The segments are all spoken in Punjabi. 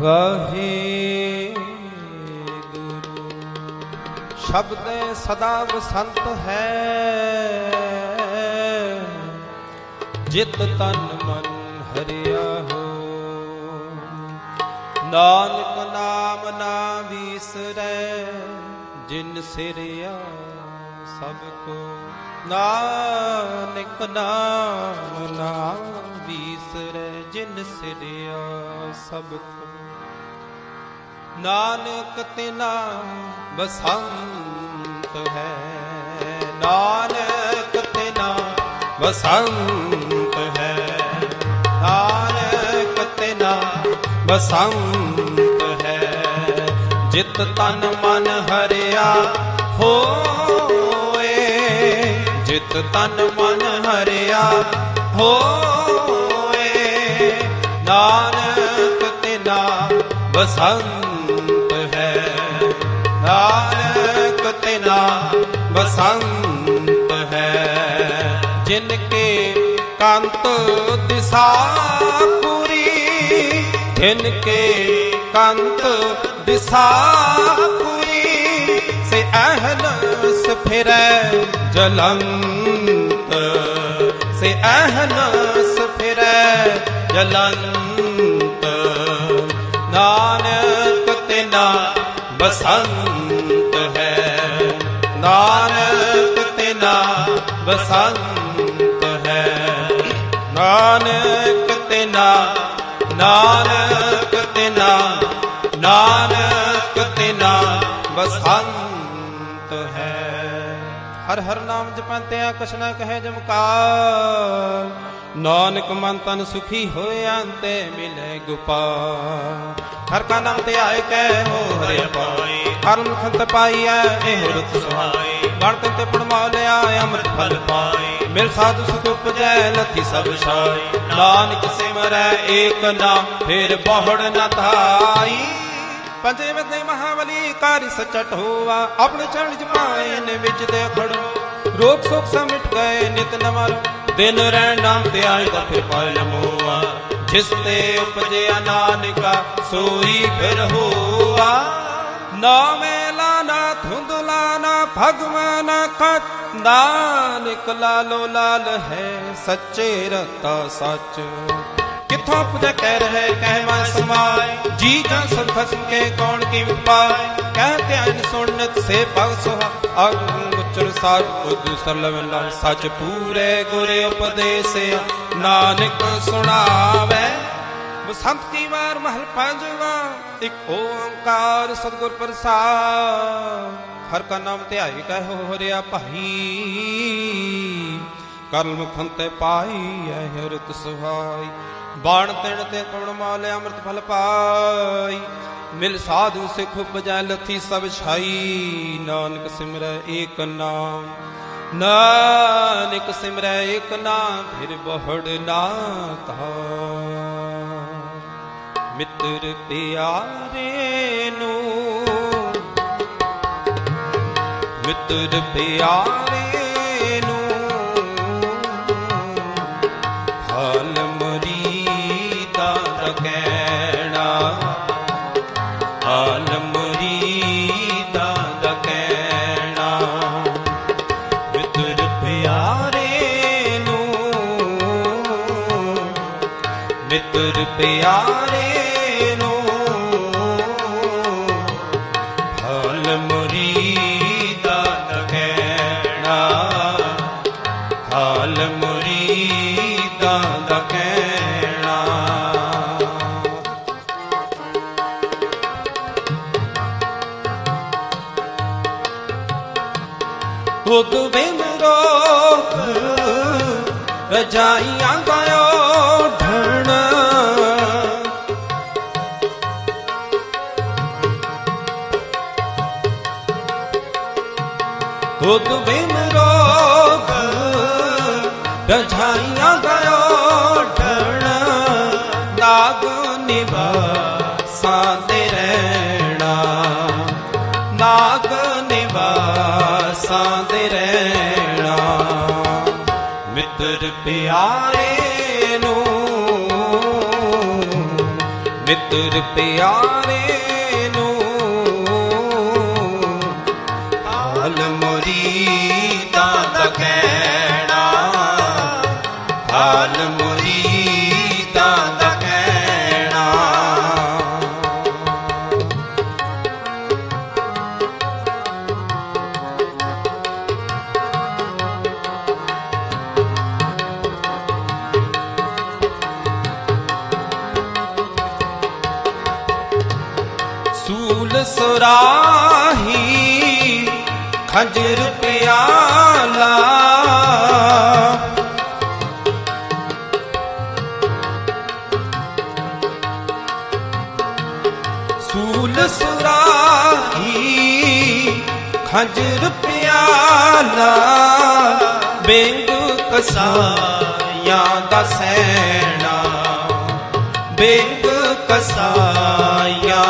ਵਾਹਿਗੁਰੂ ਸ਼ਬਦ ਸਦਾ ਵਸੰਤ ਹੈ। ਜਿਤ ਤਨ ਮਨ ਹਰਿਆ ਹੋ। ਨਾਨਕ ਨਾਮ ਨਾ ਵਿਸਰੈ। ਜਿਨ ਸਿਰਿਆ ਸਭ ਕੋ। ਨਾਨਕ ਨਾਮ ਨਾ ਵਿਸਰੈ ਜਿਨ ਸਿਰਿਆ ਸਭ ਕੋ। ਨਾਨਕ ਤਿਨਾ ਬਸੰਤ ਹੈ। ਨਾਨਕ ਤਿਨਾ ਬਸੰਤ ਹੈ। ਨਾਨਕ ਤਿਨਾ ਬਸੰਤ ਹੈ। ਜਿਤ ਤਨ ਮਨ ਹਰ ਤਨ ਮਨ ਹਰਿਆ। ਹੋਏ ਨਾਨਕ ਤਿਨਾ ਬਸੰਤ ਹੈ। ਨਾਨਕ ਤਿਨਾ ਬਸੰਤ ਹੈ। ਜਿਨ ਕੇ ਕੰਤ ਦਿਸਾ ਪੂਰੀ, ਜਿਨ ਕੇ ਕੰਤ ਦਿਸਾ ਪੂਰੀ ਫਿਰੈ ਜਲੰਤ ਸੇ ਅਹਨਸ ਫਿਰੈ ਜਲੰਤ ਨਾਨਕ ਤਿਨਾ ਬਸੰਤ ਹੈ ਨਾਨਕ ਤਿਨਾ ਬਸੰਤ ਹੈ ਨਾਨਕ ਤਿਨਾ ਨਾਨਕ ਤਿਨਾ ਨਾਨਕ ਤਿਨਾ ਬਸੰਤ ਹੈ ਹਰ ਹਰ ਨਾਮ ਜਪੰਤਿਆ ਕਛ ਨਾ ਕਹੇ ਜਮਕਾਰ। ਨਾਨਕ ਮਨ ਤਨ ਸੁਖੀ ਹੋਇਆ ਤੇ ਮਿਲੇ ਗੋਪਾਲ। ਹਰ ਕਾ ਨਾਮ ਤੇ ਆਏ ਕਹਿ ਹੋ ਹਰਿ ਪਾਈ ਹਰ ਮੁਖ ਤੇ ਪਾਈਐ ਇਹ ਰਤ ਸੁਹਾਈ। ਬਣ ਤੇ ਪੜਮਾ ਲਿਆ ਅੰਮ੍ਰਿਤ ਫਲ ਪਾਈ। ਮਿਲ ਸਾਧੂ ਸੁਖ ਉਪਜੈ ਲਥੀ ਸਭ ਛਾਈ। ਨਾਨਕ ਸਿਮਰੈ ਏਕ ਨਾਮ, ਫਿਰ ਬਹੁੜ ਨ ਧਾਈ। ਪੰਜੇ ਵਦੇ ਮਹਾਬਲੀ ਕਾਰਿ ਸਚਟ ਹੋਵਾ ਆਪਣੇ ਚਰਨ ਚ ਨੇ ਵਿੱਚ ਦੇ ਖੜੋ ਰੋਗ ਸੁਖ ਸਭ ਗਏ ਨਿਤ ਨਮਰ ਦਿਨ ਰਹਿ ਨਾਮ ਤੇ ਆਏ ਦਾ ਫਿਰ ਪਾਇ ਲਮੋਆ ਜਿਸ ਤੇ ਉਪਜਿਆ ਨਾਨਕਾ, ਸੋਈ ਫਿਰ ਹੋਆ। ਨਾਮੇ ਲਾਨਾ ਧੁੰਦਲਾ ਭਗਵਾਨ ਕਤ ਨਾਨਕ ਲਾਲੋ ਲਾਲ ਹੈ ਸੱਚੇ ਰਤਾ ਸੱਚ। ਕਿਥੋਂ ਪੁਜੈ ਕਹਿ ਰਹੇ, ਕਹਿ ਮੈਂ ਸਮਾਏ ਜੀ ਜਾਂ ਸਭ ਕੇ ਕੌਣ ਕੀਮਤ ਪਾਏ? ਕਹਿ ਧਿਆਨ ਸੁਣਤ ਸੇ ਭਗ ਸੁਹਾ। ਅਗ ਉਚਰ ਸਾਜ ਬੁੱਧ ਸਰਲ ਮਿਲਾ ਸੱਚ ਪੂਰੇ ਗੁਰ ਉਪਦੇਸਿਆ। ਨਾਨਕ ਸੁਣਾਵੇ। ਬਸੰਤ ਕੀ ਵਾਰ ਮਹਲ ਪੰਜਵਾ, ਇੱਕ ਓੰਕਾਰ ਸਤਿਗੁਰ ਪ੍ਰਸਾਦ। ਹਰ ਕਾ ਨਾਮ ਧਿਆਈ ਕਹਿ ਹੋ ਰਿਆ ਭਾਈ। ਕਰਲ ਮੁਖੰ ਤੇ ਪਾਈ ਐ ਹਿਰਤ ਸੁਹਾਈ। ਬਾਣ ਤਿਣ ਤੇ ਪਵਨ ਮਾਲ ਅੰਮ੍ਰਿਤ ਫਲ ਪਾਈ। ਮਿਲ ਸਾਧੂ ਸਿਖ ਉਪਜੈ ਲਥੀ ਸਭ ਛਾਈ। ਨਾਨਕ ਸਿਮਰੈ ਏਕ ਨਾਮ, ਨਾਨਕ ਸਿਮਰੈ ਏਕ ਨਾਮ, ਫਿਰ ਬਹੁੜ ਨਾ ਤਾ ਮਿੱਤਰ ਪਿਆਰੇ ਨੂੰ, ਮਿੱਤਰ ਪਿਆਰੇ ਪਿਆਰੇ ਨੂੰ। ਹਾਲ ਮੁਰੀਦਾ ਦਾ ਕਹਿਣਾ। ਹਾਲ ਮੁਰੀਦਾ ਦਾ ਕਹਿਣਾ। ਤੁਧ ਬਿਨ ਰਜਾਈਆਂ ਤੁਧ ਬਿਨ ਰੋਗ, ਰਜਾਈਆਂ ਗਇਓ ਢਣ ਨਾਗ ਨਿਵਾਸਾਂ ਤੇ ਰਹਿਣਾ। ਨਾਗ ਨਿਵਾਸ ਦਾਸਾਂ ਰਹਿਣਾ। ਮਿੱਤਰ ਪਿਆਰੇ ਨੂੰ, ਮਿੱਤਰ ਪਿਆਰੇ ਸੂਲ ਸੁਰਾਹੀ ਖੰਜਰ ਪਿਆਲਾ। ਸੂਲ ਸੁਰਾਹੀ ਖੰਜਰ ਪਿਆਲਾ। ਬਿੰਗ ਕਸਾਇਆ ਦਾ ਸੈਣਾ ਬਿੰਗ ਕਸਾਇਆ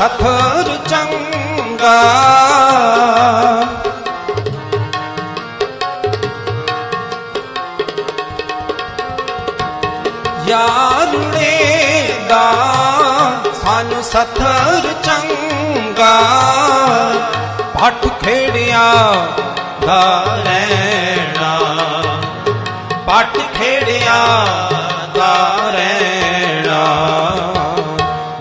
ਸਥਰ ਚੰਗਾ। ਯਾਰ ਨੇ ਦਾ ਸਾਨੂੰ ਸਥਰ ਚੰਗਾ। ਪੱਠ ਖੇੜਿਆ ਦਾ ਰਹਿਣਾ। ਪੱਟ ਖੇੜਿਆ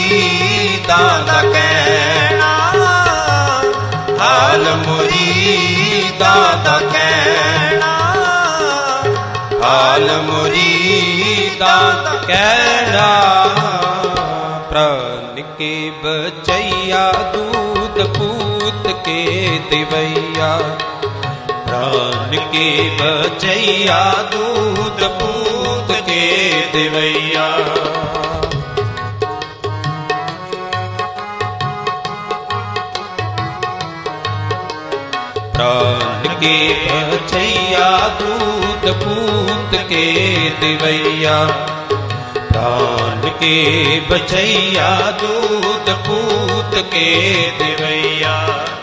ਮੁਰੀਦਾਂ ਦਾ ਕਹਿਣਾ, ਹਾਲ ਮੁਰੀਦਾਂ ਦਾ ਕਹਿਣਾ, ਹਾਲ ਮੁਰੀਦਾਂ ਦਾ ਕਹਿਣਾ। ਪ੍ਰਣ ਕੇ ਬਚਈਆ, ਦੂਤ ਪੂਤ ਕੇ ਦਿਵਈਆ। ਪ੍ਰਾਨ ਕੇ ਬਚਈਆ, ਦੂਤ ਪੂਤ ਕੇ ਦਿਵਈਆ। ਪ੍ਰਾਨ ਕੇ ਬਚਈਆ ਦੂਤ ਪੂਤ ਕੇ ਦਿਵਈਆ ਪ੍ਰਾਨ ਕੇ ਬਚਈਆ ਦੂਤ ਪੂਤ ਕੇ ਦਿਵਈਆ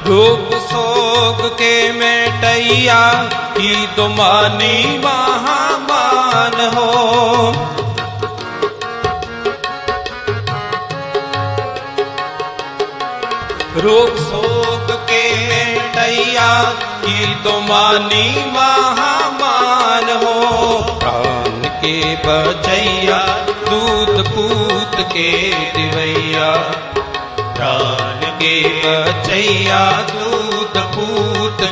ਰੂਪ ਸੋਗ ਕੇ ਮੇਟਈਆ ਕੀ ਤੁਮਾਨੀ ਮਹਾਮਾਨ ਹੋ ਰੋਗ ਸੋਗ ਕੇ ਮੇਟਈਆ ਕੀ ਤੁਮਾਨੀ ਮਹਾਮਾਨ ਹੋ ਪ੍ਰਾਨ ਕੇ ਬਚਈਆ ਦੂਤ ਪੂਤ ਕੇ ਦਿਵਈਆ ਪ੍ਰਾਨ ਕੇ ਬਚਈਆ ਦੂਤ ਪੂਤ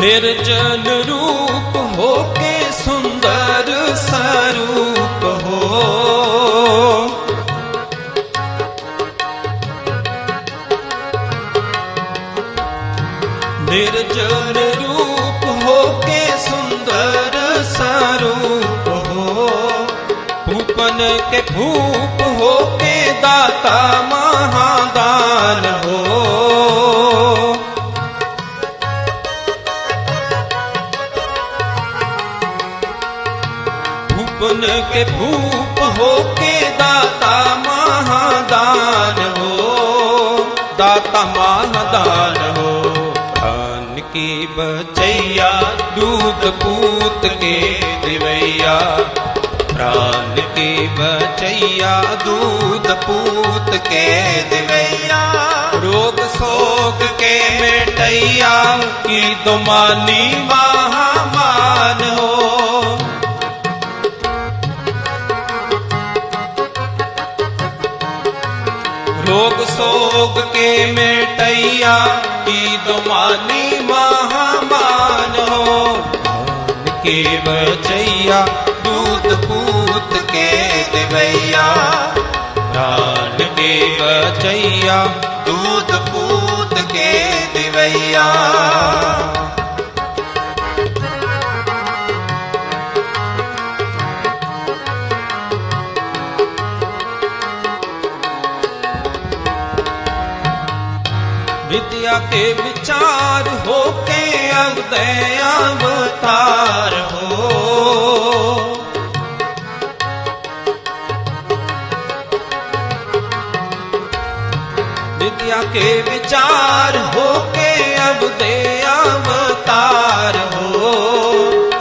ਨਿਰਜਨ ਰੂਪ ਹੋ ਕੇ ਸੁੰਦਰ ਸਰੂਪ ਹੋ। ਨਿਰਜਨ ਰੂਪ ਹੋ ਕੇ ਸੁੰਦਰ ਸਰੂਪ ਹੋ। ਭੂਪਨ ਕੇ ਭੂਪ ਕੇ ਭੂਪ ਹੋ ਕੇ ਦਾਤਾ ਮਹਾਦਾਨ ਹੋ ਦਾਤਾ ਮਹਾਦਾਨ ਹੋ ਧਨ ਕੀ ਬਚਈਆ ਦੂਤ ਪੂਤ ਕੇ ਦਿਵਈਆ ਪ੍ਰਾਨ ਕੀ ਬਚਈਆ ਦੂਤ ਪੂਤ ਕੇ ਦਿਵਈਆ ਰੋਗ ਸੋਗ ਕੇ ਮਿਟਈਆ ਕੀ ਤੁਮਾਨੀ ਸੋਗ ਕੇ ਮਿਟਈਆ, ਕੀ ਦੁਮਾਨੀ ਮਹਾਮਾਨ ਹੋ? ਧਨ ਕੇ ਬਚਈਆ, ਦੂਤ ਪੂਤ ਕੇ ਦਿਵਈਆ। ਪ੍ਰਾਨ ਕੇ ਬਚਈਆ, ਦੂਤ ਪੂਤ ਕੇ ਵਿਚਾਰ ਹੋ ਕੇ ਅਵਦੈ ਅਵਤਾਰ ਹੋ। ਵਿਦਿਆ ਕੇ ਵਿਚਾਰ ਹੋ ਕੇ ਅਵਦੈ ਅਵਤਾਰ ਹੋ।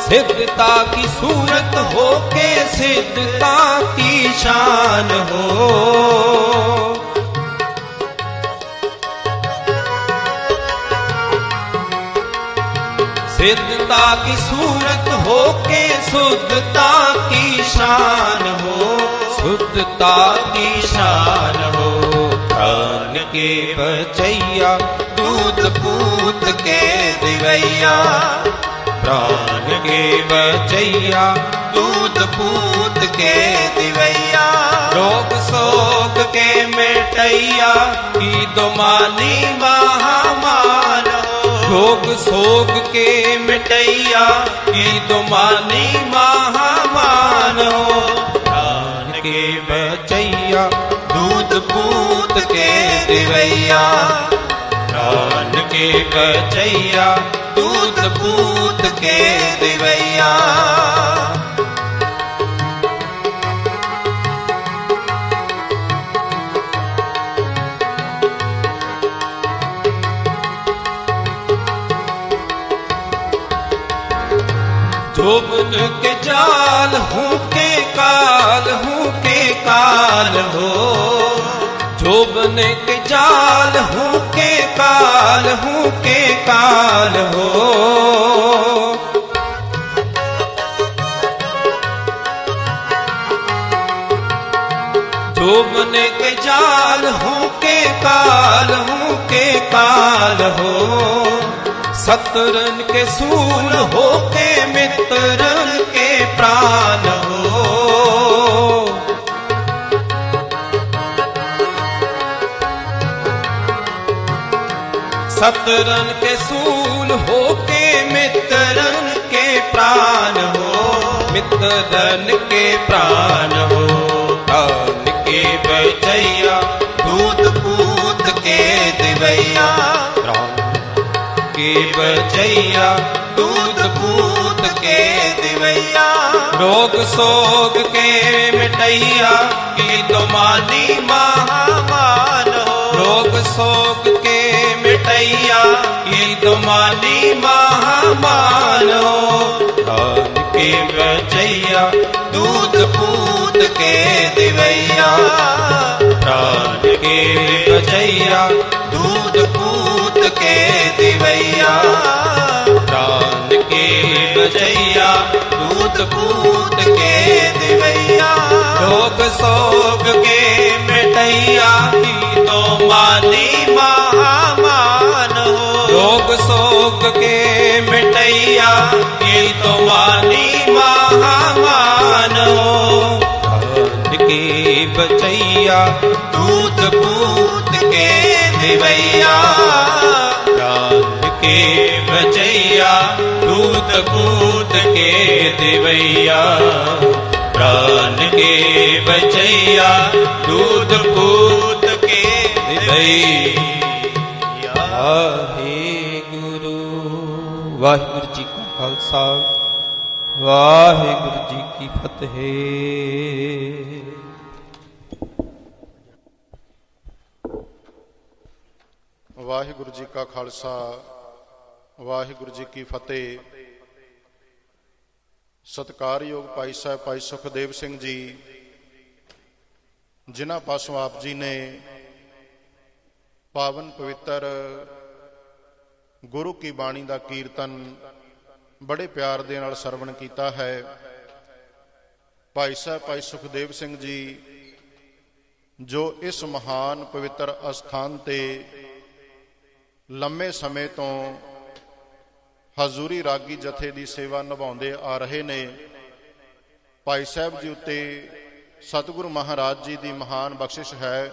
ਸਿੱਧਤਾ ਕੀ ਸੂਰਤ ਹੋ ਕੇ ਸਿੱਧਤਾ ਕੀ ਸ਼ਾਨ ਹੋ। सिद्धता की सूरत हो के शुद्धता की शान हो, शुद्धता की शान हो। प्राण के बचैया दूध पूत के दिवैया। प्राण के बचैया दूध पूत के दिवैया। रोग शोक के मिटैया की दुमानी महामान रोग सोग के मिटैया की तुमानी महामान हो। प्राण के बचैया दूध पूत के दिवैया। प्राण के बचैया दूध पूत के दिवैया। जोबन के जाल, हूँ के काल, हूँ के काल हो। जोबन के जाल, हूँ के काल, हूँ के काल हो। जोबन के जाल, हूँ के काल, हूँ के काल हो। सतरन के सूल हो के मित्रन के प्राण हो। सतरन के सूल हो के मित्रन के प्राण हो। मित्रन के प्राण हो। प्राण के बचैया दूध पूत के दिवैया। ਰਵਈਆ ਦੂਤ ਪੂਤ ਕੇ ਦਿਵਈਆ। ਰੋਗ ਸੋਗ ਕੇ ਮਿਟਈਆ ਕੀ ਤੁਮਾਨੀ ਮਹਾਮਾਨ ਹੋ। ਰੋਗ ਸੋਗ ਕੇ ਮਿਟਈਆ ਕੀ ਤੁਮਾਨੀ ਮਹਾਮਾਨ ਹੋ। ਧਨ ਕੇ ਵਚਈਆ ਦੂਤ ਪੂਤ ਕੇ ਦਿਵਈਆ। ਧਨ ਕੇ ਵਚਈਆ पूत के दिवैया रोग सोग के मिटैया तो मानी महामान हो। रोग सोग के मिटैया की तो मानी महामान हो। के बचैया दूध पूत के दिवैया दूध पूत के दिवैया प्राण के बचैया दूध पूत के ਦਿਵਈਆ ਵਾਹਿਗੁਰੂ ਵਾਹਿਗੁਰੂ ਜੀ ਕਾ ਖਾਲਸਾ ਵਾਹਿਗੁਰੂ ਜੀ ਕੀ ਫਤਿਹ ਵਾਹਿਗੁਰੂ ਜੀ ਕਾ ਖਾਲਸਾ ਵਾਹਿਗੁਰੂ ਜੀ ਕੀ ਫਤਿਹ ਸਤਿਕਾਰਯੋਗ ਭਾਈ ਸਾਹਿਬ, ਭਾਈ ਸੁਖਦੇਵ ਸਿੰਘ ਜੀ, ਜਿਨ੍ਹਾਂ ਪਾਸੋਂ ਆਪ ਜੀ ਨੇ ਪਾਵਨ ਪਵਿੱਤਰ ਗੁਰੂ ਕੀ ਬਾਣੀ ਦਾ ਕੀਰਤਨ ਬੜੇ ਪਿਆਰ ਦੇ ਨਾਲ ਸਰਵਣ ਕੀਤਾ ਹੈ। ਭਾਈ ਸਾਹਿਬ, ਭਾਈ ਸੁਖਦੇਵ ਸਿੰਘ ਜੀ, ਜੋ ਇਸ ਮਹਾਨ ਪਵਿੱਤਰ ਅਸਥਾਨ ਤੇ ਲੰਮੇ ਸਮੇਂ ਤੋਂ ਹਜ਼ੂਰੀ ਰਾਗੀ ਜਥੇ ਦੀ ਸੇਵਾ ਨਿਭਾਉਂਦੇ ਆ ਰਹੇ ਨੇ। ਭਾਈ ਸਾਹਿਬ ਜੀ ਉੱਤੇ ਸਤਿਗੁਰੂ ਮਹਾਰਾਜ ਜੀ ਦੀ ਮਹਾਨ ਬਖਸ਼ਿਸ਼ ਹੈ।